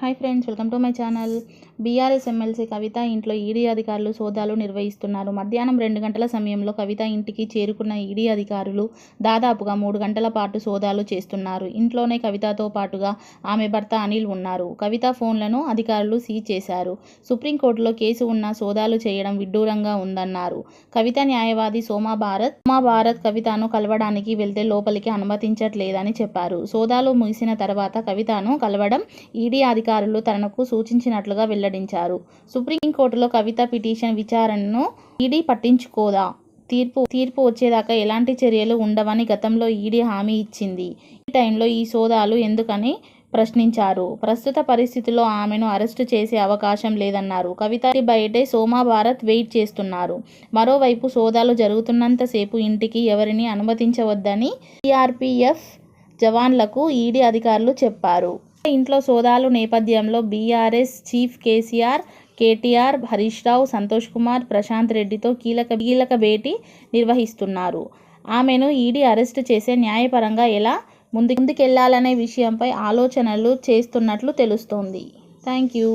Hi friends welcome to my channel. BRS MLC Kavitha ఇంట్లో ED అధికారులు సోదాలు నిర్వహిస్తున్నారు. మధ్యాహ్నం రెండు గంటల సమయంలో కవిత ఇంటికి చేరుకున్న ఈడీ అధికారులు దాదాపుగా మూడు గంటల పాటు సోదాలు చేస్తున్నారు. ఇంట్లోనే కవితతో పాటుగా ఆమె భర్త అనిల్ ఉన్నారు. కవిత ఫోన్లను అధికారులు సీజ్ చేశారు. సుప్రీంకోర్టులో కేసు ఉన్న సోదాలు చేయడం విడ్డూరంగా ఉందన్నారు. కవిత న్యాయవాది సోమా భారత్ సోమా భారత్ కవితను కలవడానికి వెళ్తే లోపలికి అనుమతించట్లేదని చెప్పారు. సోదాలు ముగిసిన తర్వాత కవితను కలవడం ఈడీ అధికారులు అధికారులు తనకు సూచించినట్లుగా వెల్లడించారు. సుప్రీంకోర్టులో కవిత పిటిషన్ విచారణను ఈడీ పట్టించుకోదా? తీర్పు తీర్పు వచ్చేదాకా ఎలాంటి చర్యలు ఉండవని గతంలో ఈడీ హామీ ఇచ్చింది. ఈ టైంలో ఈ సోదాలు ఎందుకని ప్రశ్నించారు. ప్రస్తుత పరిస్థితుల్లో ఆమెను అరెస్టు చేసే అవకాశం లేదన్నారు. కవిత బయటే సోమా భారత్ వెయిట్ చేస్తున్నారు. మరోవైపు సోదాలు జరుగుతున్నంతసేపు ఇంటికి ఎవరిని అనుమతించవద్దని సిఆర్పిఎఫ్ జవాన్లకు ఈడీ అధికారులు చెప్పారు. ఇంట్లో సోదాలు నేపథ్యంలో BRS chief KCR KTR Harish Rao Santosh Kumar Prashant రెడ్డితో కీలక కీలక భేటీ నిర్వహిస్తున్నారు. ఆమెను ఈడీ అరెస్టు చేసే న్యాయపరంగా ఎలా ముందు ముందుకెళ్ళాలనే విషయంపై ఆలోచనలు చేస్తున్నట్లు తెలుస్తోంది. Thank you.